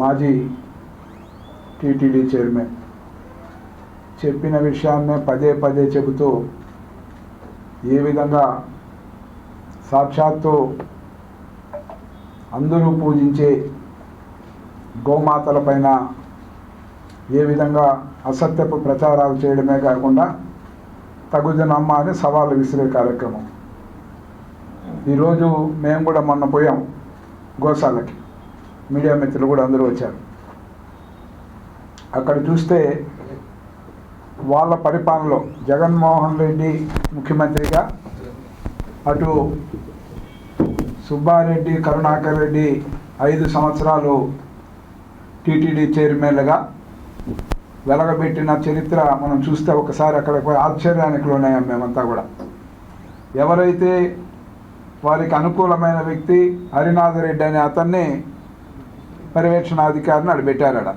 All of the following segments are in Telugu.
మాజీ టీటీడీ చైర్మన్. చెప్పిన విషయాన్నే పదే పదే చెబుతూ ఏ విధంగా సాక్షాత్తు అందరూ పూజించే గోమాతల పైన ఏ విధంగా అసత్యపు ప్రచారాలు చేయడమే కాకుండా తగుదనమ్మ అని సవాళ్ళు విసిరే కార్యక్రమం. ఈరోజు మేము కూడా మొన్న పోయాం గోశాలకి. మీడియా మిత్రులు కూడా అందరూ వచ్చారు. అక్కడ చూస్తే వాళ్ళ పరిపాలనలో జగన్మోహన్ రెడ్డి ముఖ్యమంత్రిగా అటు సుబ్బారెడ్డి కరుణాకర్ రెడ్డి ఐదు సంవత్సరాలు టీటీడీ చైర్మన్లుగా వెలగబెట్టిన చరిత్ర మనం చూస్తే ఒకసారి అక్కడ ఆశ్చర్యానికి లోనయ్యాం మేమంతా కూడా. ఎవరైతే వారికి అనుకూలమైన వ్యక్తి హరినాథ రెడ్డి అనే అతన్ని పర్యవేక్షణాధికారిని అక్కడ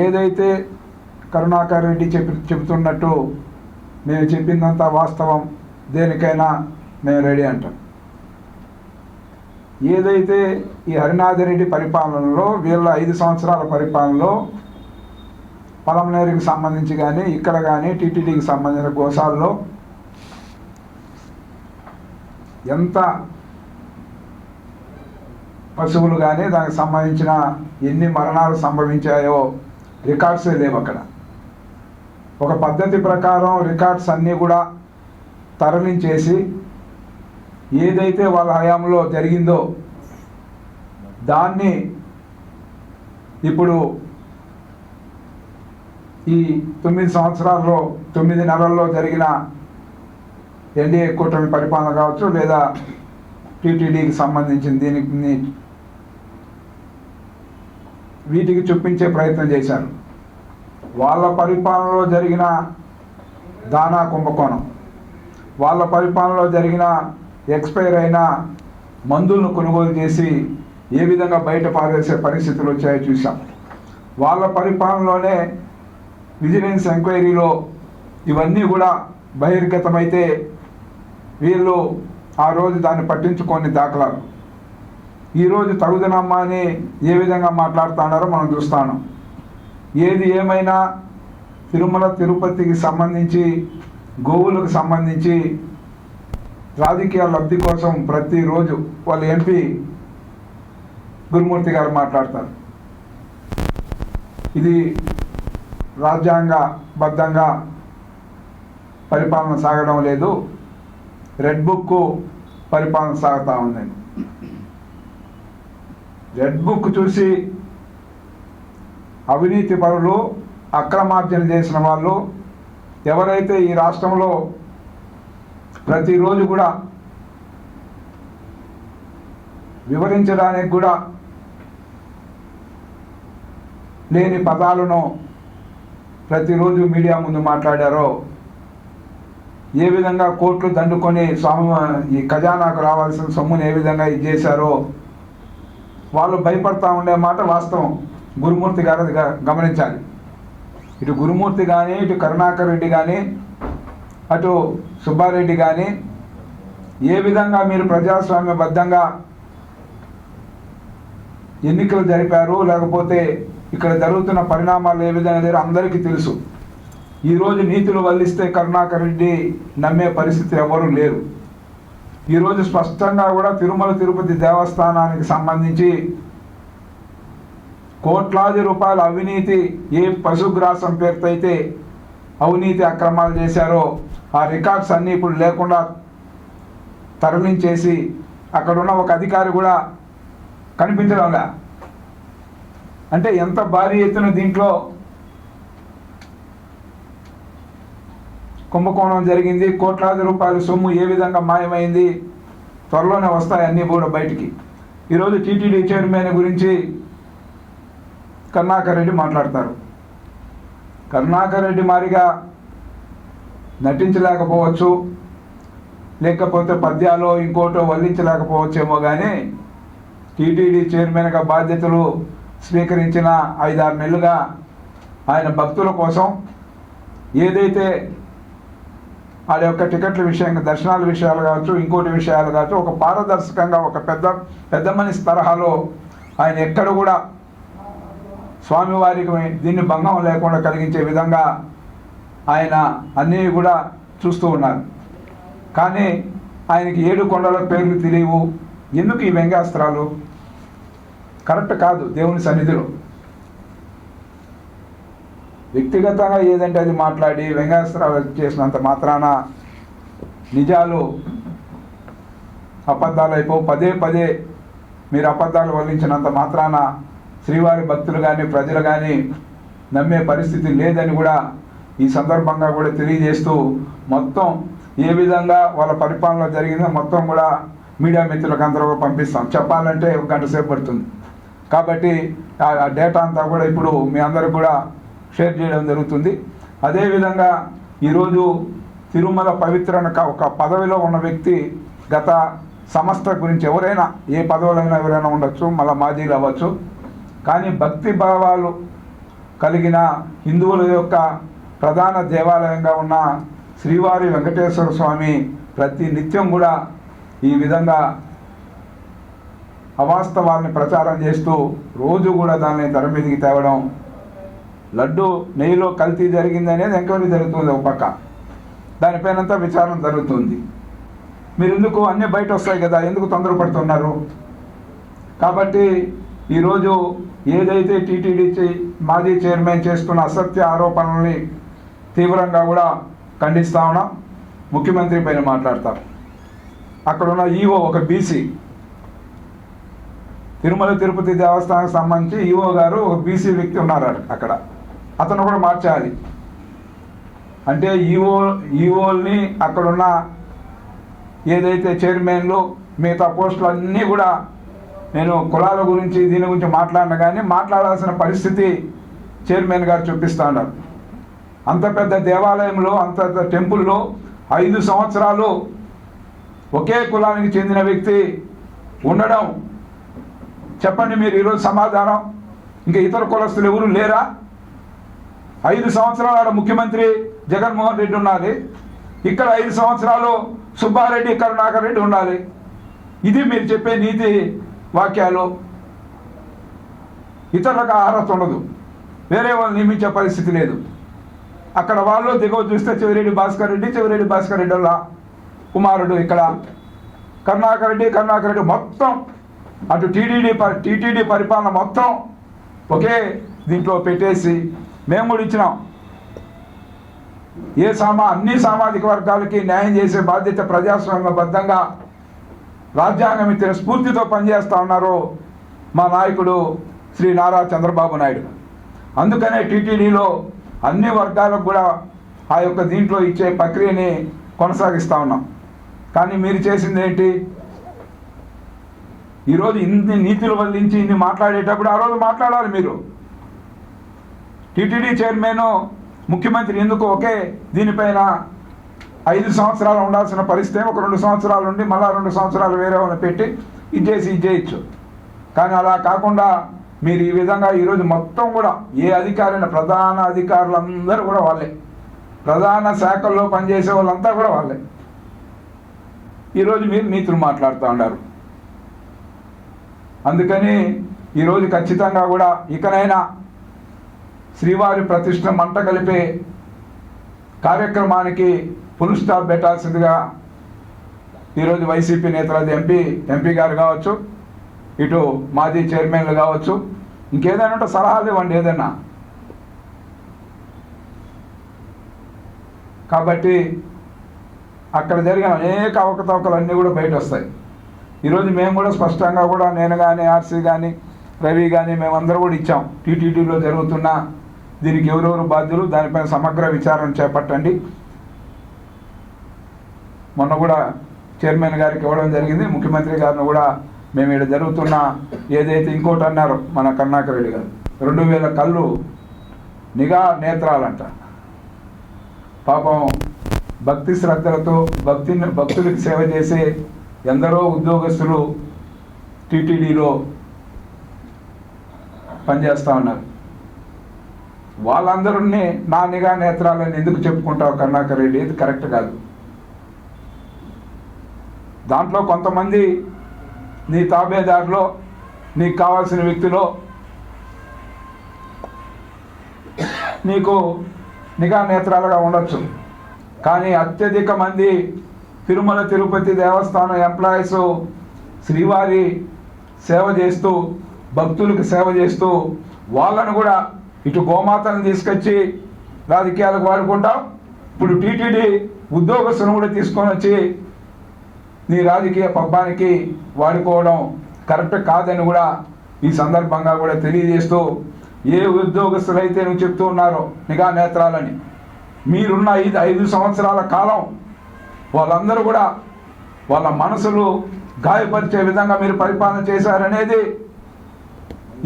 ఏదైతే కరుణాకర్ రెడ్డి చెప్పి చెబుతున్నట్టు మేము చెప్పిందంతా వాస్తవం దేనికైనా మేము రెడీ అంటాం ఏదైతే ఈ హరినాథరెడ్డి పరిపాలనలో వీళ్ళ ఐదు సంవత్సరాల పరిపాలనలో పలమనేరుకి సంబంధించి కానీ ఇక్కడ కానీ టీటీడీకి సంబంధించిన గోసాల్లో ఎంత పశువులు కానీ దానికి సంబంధించిన ఎన్ని మరణాలు సంభవించాయో రికార్డ్సే లేవు అక్కడ. ఒక పద్ధతి ప్రకారం రికార్డ్స్ అన్నీ కూడా తరలించేసి ఏదైతే వాళ్ళ హయాంలో జరిగిందో దాన్ని ఇప్పుడు ఈ తొమ్మిది సంవత్సరాల్లో తొమ్మిది నెలల్లో జరిగిన ఎన్డీఏ కూటమి పరిపాలన కావచ్చు లేదా టీటీడీకి సంబంధించిన దీనికి వీటికి చూపించే ప్రయత్నం చేశారు వాళ్ళ పరిపాలనలో జరిగిన దానా కుంభకోణం వాళ్ళ పరిపాలనలో జరిగిన ఎక్స్పైర్ అయిన మందులను కొనుగోలు చేసి ఏ విధంగా బయట పారేసే పరిస్థితులు వచ్చాయో చూసాం వాళ్ళ పరిపాలనలోనే విజిలెన్స్ ఎంక్వైరీలో ఇవన్నీ కూడా బహిర్గతమైతే వీళ్ళు ఆ రోజు దాన్ని పట్టించుకొని దాఖలాలు. ఈరోజు తగుదనమ్మా అని ఏ విధంగా మాట్లాడుతున్నారో మనం చూస్తాను. ఏది ఏమైనా తిరుమల తిరుపతికి సంబంధించి గోవులకు సంబంధించి రాజకీయ లబ్ధి కోసం ప్రతిరోజు వాళ్ళ ఎంపీ గురుమూర్తి గారు మాట్లాడతారు. ఇది రాజ్యాంగబద్ధంగా పరిపాలన సాగడం లేదు. రెడ్ బుక్ పరిపాలన సాగుతూ ఉందండి రెడ్ బుక్ చూసి అవినీతి పరులు అక్రమార్జన చేసిన వాళ్ళు ఎవరైతే ఈ రాష్ట్రంలో ప్రతిరోజు కూడా వివరించడానికి కూడా లేని పదాలను ప్రతిరోజు మీడియా ముందు మాట్లాడారో ఏ విధంగా కోట్లు దండుకొని స్వామి ఈ ఖజానాకు రావాల్సిన సొమ్మును ఏ విధంగా ఇది చేశారో వాళ్ళు భయపడతా ఉండే మాట వాస్తవం. గురుమూర్తి గారు అది గ- గమనించాలి. ఇటు గురుమూర్తి కానీ ఇటు కరుణాకర్ రెడ్డి కానీ అటు సుబ్బారెడ్డి కానీ ఏ విధంగా మీరు ప్రజాస్వామ్యబద్ధంగా ఎన్నికలు జరిపారు లేకపోతే ఇక్కడ జరుగుతున్న పరిణామాలు ఏ విధంగా లేరు అందరికీ తెలుసు. ఈరోజు నీతులు వల్లిస్తే కరుణాకర్ రెడ్డి నమ్మే పరిస్థితి ఎవరు లేరు. ఈరోజు స్పష్టంగా కూడా తిరుమల తిరుపతి దేవస్థానానికి సంబంధించి కోట్లాది రూపాయల అవినీతి ఏ పశుగ్రాసం పేరుతో అయితే అవినీతి అక్రమాలు చేశారో ఆ రికార్డ్స్ అన్నీ ఇప్పుడు లేకుండా తరలించేసి అక్కడున్న ఒక అధికారి కూడా కనిపించడంలా. అంటే ఎంత భారీ ఎత్తున దీంట్లో కుంభకోణం జరిగింది. కోట్లాది రూపాయల సొమ్ము ఏ విధంగా మాయమైంది? త్వరలోనే వస్తాయి అన్నీ కూడా బయటికి. ఈరోజు టీటీడీ చైర్మన్ గురించి కర్ణాకర్ రెడ్డి మాట్లాడతారు. కర్ణాకర్ రెడ్డి మారిగా నటించలేకపోవచ్చు. లేకపోతే పద్యాలో ఇంకోటో వల్లించలేకపోవచ్చేమో కానీ టీటీడీ చైర్మన్గా బాధ్యతలు స్వీకరించిన ఐదారు నెలలుగా ఆయన భక్తుల కోసం ఏదైతే వాళ్ళ యొక్క టికెట్ల విషయంగా దర్శనాల విషయాలు కావచ్చు ఇంకోటి విషయాలు కావచ్చు ఒక పారదర్శకంగా ఒక పెద్ద పెద్ద మనిషి తరహాలో ఆయన ఎక్కడ కూడా స్వామివారికి దీన్ని భంగం లేకుండా కలిగించే విధంగా ఆయన అన్నీ కూడా చూస్తూ ఉన్నారు. కానీ ఆయనకి ఏడు కొండల పేర్లు తెలియవు. ఎందుకు ఈ వ్యంగ్యాస్త్రాలు? కరెక్ట్ కాదు దేవుని సన్నిధిలో. వ్యక్తిగతంగా ఏదంటే అది మాట్లాడి వెంకటేశ్వరరావు చేసినంత మాత్రాన నిజాలు అబద్ధాలు అయిపో పదే పదే మీరు అబద్ధాలు వల్లించినంత మాత్రాన శ్రీవారి భక్తులు కానీ ప్రజలు కానీ నమ్మే పరిస్థితి లేదని కూడా ఈ సందర్భంగా కూడా తెలియజేస్తూ మొత్తం ఏ విధంగా వాళ్ళ పరిపాలన జరిగిందో మొత్తం కూడా మీడియా మిత్రులకు అందరూ పంపిస్తాం. చెప్పాలంటే ఒక గంట సేపు పడుతుంది. కాబట్టి ఆ ఆ డేటా అంతా కూడా ఇప్పుడు మీ అందరికి కూడా షేర్ చేయడం జరుగుతుంది. అదేవిధంగా ఈరోజు తిరుమల పవిత్ర ఒక పదవిలో ఉన్న వ్యక్తి గత సంస్థ గురించి ఎవరైనా ఏ పదవులైనా ఎవరైనా ఉండొచ్చు మళ్ళీ మాజీలు అవ్వచ్చు. కానీ భక్తి భావాలు కలిగిన హిందువుల యొక్క ప్రధాన దేవాలయంగా ఉన్న శ్రీవారి వెంకటేశ్వర స్వామి ప్రతి నిత్యం కూడా ఈ విధంగా అవాస్తవాల్ని ప్రచారం చేస్తూ రోజు కూడా దాన్ని తెర మీదకి తేవడం లడ్డు నెయ్యిలో కల్తీ జరిగింది అనేది ఎంక్వైరీ జరుగుతుంది ఒక పక్క. దానిపైనంతా విచారణ జరుగుతుంది. మీరు ఎందుకు అన్నీ బయట వస్తాయి కదా ఎందుకు తొందరపడుతున్నారు? కాబట్టి ఈరోజు ఏదైతే టీటీడీ మాజీ చైర్మన్ చేస్తున్న అసత్య ఆరోపణల్ని తీవ్రంగా కూడా ఖండిస్తా ఉన్నాం. ముఖ్యమంత్రి పైన మాట్లాడతాం అక్కడున్న ఈఓ ఒక బీసీ తిరుమల తిరుపతి దేవస్థానానికి సంబంధించి ఈఓ గారు ఒక బీసీ వ్యక్తి ఉన్నారు అక్కడ. అతను కూడా మార్చాలి. అంటే ఈఓ ఈఓల్ని అక్కడున్న ఏదైతే చైర్మన్లు మిగతా పోస్టులు అన్నీ కూడా నేను కులాల గురించి దీని గురించి మాట్లాడిన కానీ మాట్లాడాల్సిన పరిస్థితి చైర్మన్ గారు చూపిస్తా ఉన్నారు అంత పెద్ద దేవాలయంలో అంత పెద్ద టెంపుల్లో ఐదు సంవత్సరాలు ఒకే కులానికి చెందిన వ్యక్తి ఉండడం. చెప్పండి మీరు ఈరోజు సమాధానం. ఇంకా ఇతర కులస్తులు ఎవరు లేరా? ఐదు సంవత్సరాలు ఆడ ముఖ్యమంత్రి జగన్మోహన్ రెడ్డి ఉన్నది. ఇక్కడ ఐదు సంవత్సరాలు సుబ్బారెడ్డి కరుణాకర్ రెడ్డి ఉండాలి. ఇది మీరు చెప్పే నీతి వాక్యాలు. ఇతరులకు అర్హత ఉండదు. వేరే వాళ్ళు నియమించే పరిస్థితి లేదు. అక్కడ వాళ్ళు దిగువ చూస్తే చెవిరెడ్డి భాస్కర్ రెడ్డి చెవిరెడ్డి భాస్కర్ రెడ్డి వల్ల కుమారుడు ఇక్కడ. కరుణాకర్ రెడ్డి కరుణాకర్ రెడ్డి మొత్తం అటు టీటీడీ టీటీడీ పరిపాలన మొత్తం ఒకే దీంట్లో పెట్టేసి మేము కూడా ఇచ్చినాం. ఏ సామా అన్ని సామాజిక వర్గాలకి న్యాయం చేసే బాధ్యత ప్రజాస్వామ్యబద్ధంగా రాజ్యాంగం ఇచ్చిన స్ఫూర్తితో పనిచేస్తూ ఉన్నారు మా నాయకుడు శ్రీ నారా చంద్రబాబు నాయుడు. అందుకనే టీటీడీలో అన్ని వర్గాలకు కూడా ఆ యొక్క దీంట్లో ఇచ్చే ప్రక్రియని కొనసాగిస్తూ ఉన్నాం. కానీ మీరు చేసింది ఏంటి? ఈరోజు ఇన్ని నీతులు వల్లించి ఇన్ని మాట్లాడేటప్పుడు ఆ రోజు మాట్లాడాలి మీరు. టీటీడీ చైర్మన్ ముఖ్యమంత్రి ఎందుకు ఒకే దీనిపైన ఐదు సంవత్సరాలు ఉండాల్సిన పరిస్థితి ఒక రెండు సంవత్సరాలు ఉండి మళ్ళా రెండు సంవత్సరాలు వేరే వాళ్ళని పెట్టి ఇది చేసి ఇది చేయొచ్చు. కానీ అలా కాకుండా మీరు ఈ విధంగా ఈరోజు మొత్తం కూడా ఏ అధికారైన ప్రధాన అధికారులందరూ కూడా వాళ్ళే. ప్రధాన శాఖల్లో పనిచేసే వాళ్ళంతా కూడా వాళ్ళే. ఈరోజు మీరు నీతులు మాట్లాడుతూ ఉన్నారు. అందుకని ఈరోజు ఖచ్చితంగా కూడా ఇకనైనా శ్రీవారి ప్రతిష్ట మంట కలిపే కార్యక్రమానికి ఫుల్ స్టాప్ పెట్టాల్సిందిగా ఈరోజు వైసీపీ నేతలు ఎంపీ ఎంపీ గారు కావచ్చు ఇటు మాజీ చైర్మన్లు కావచ్చు ఇంకేదైనా ఉంటే సలహాలు ఇవ్వండి ఏదైనా. కాబట్టి అక్కడ జరిగిన అనేక అవకతవకలు అన్నీ కూడా బయట వస్తాయి ఈరోజు మేము కూడా స్పష్టంగా కూడా నేను కానీ ఆర్సీ కానీ రవి కానీ మేమందరూ కూడా ఇచ్చాం. టీటీడీలో జరుగుతున్న దీనికి ఎవరెవరు బాధ్యులు? దానిపైన సమగ్ర విచారణ చేపట్టండి. మొన్న కూడా చైర్మన్ గారికి ఇవ్వడం జరిగింది. ముఖ్యమంత్రి గారిని కూడా మేము ఇక్కడ జరుగుతున్న ఏదైతే ఇంకోటి అన్నారు మన కర్ణాకర్ రెడ్డి గారు రెండు వేల కళ్ళు నిఘా నేత్రాలంట. పాపం భక్తి శ్రద్ధలతో భక్తి భక్తులకు సేవ చేసే ఎందరో ఉద్యోగస్తులు టీటీడీలో పనిచేస్తూ ఉన్నారు. వాళ్ళందరినీ నా నిఘా నేత్రాలని ఎందుకు చెప్పుకుంటావు కర్ణాకర్ రెడ్డి? ఇది కరెక్ట్ కాదు. దాంట్లో కొంతమంది నీ తాబేదారులో నీకు కావాల్సిన వ్యక్తిలో నీకు నిఘా నేత్రాలుగా ఉండొచ్చు. కానీ అత్యధిక మంది తిరుమల తిరుపతి దేవస్థానం ఎంప్లాయీస్ శ్రీవారి సేవ చేస్తూ భక్తులకు సేవ చేస్తూ వాళ్ళను కూడా ఇటు గోమాతను తీసుకొచ్చి రాజకీయాలకు వాడుకుంటాం. ఇప్పుడు టీటీడీ ఉద్యోగస్తులను కూడా తీసుకొని వచ్చి నీ రాజకీయ పబ్బానికి వాడుకోవడం కరెక్ట్ కాదని కూడా ఈ సందర్భంగా కూడా తెలియజేస్తూ ఏ ఉద్యోగస్తులైతే నువ్వు చెప్తూ ఉన్నారో నిఘా నేత్రాలని మీరున్న ఐదు ఐదు సంవత్సరాల కాలం వాళ్ళందరూ కూడా వాళ్ళ మనసులు గాయపరిచే విధంగా మీరు పరిపాలన చేశారనేది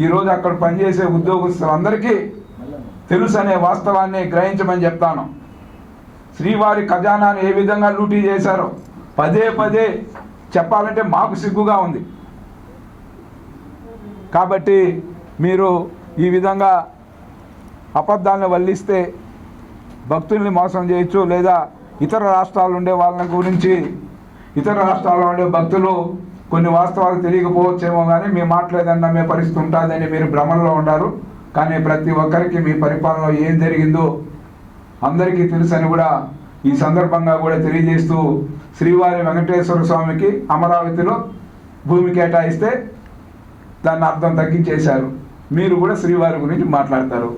ఈరోజు అక్కడ పనిచేసే ఉద్యోగస్తులందరికీ తెలుసు అనే వాస్తవాన్ని గ్రహించమని చెప్తాను. శ్రీవారి ఖజానాను ఏ విధంగా లూటీ చేశారో పదే పదే చెప్పాలంటే మాకు సిగ్గుగా ఉంది. కాబట్టి మీరు ఈ విధంగా అబద్ధాలను వల్లిస్తే భక్తుల్ని మోసం చేయొచ్చు లేదా ఇతర రాష్ట్రాలు ఉండే వాళ్ళ గురించి ఇతర రాష్ట్రాల్లో ఉండే భక్తులు కొన్ని వాస్తవాలు తెలియకపోవచ్చేమో కానీ మీ మాట్లాడేదన్న మీ పరిస్థితి ఉంటుందని మీరు భ్రమంలో ఉన్నారు కానీ ప్రతి ఒక్కరికి మీ పరిపాలనలో ఏం జరిగిందో అందరికీ తెలుసని కూడా ఈ సందర్భంగా కూడా తెలియజేస్తూ శ్రీవారి వెంకటేశ్వర స్వామికి అమరావతిలో భూమి కేటాయిస్తే దాన్ని అర్థం తగ్గించేశారు. మీరు కూడా శ్రీవారి గురించి మాట్లాడతారు.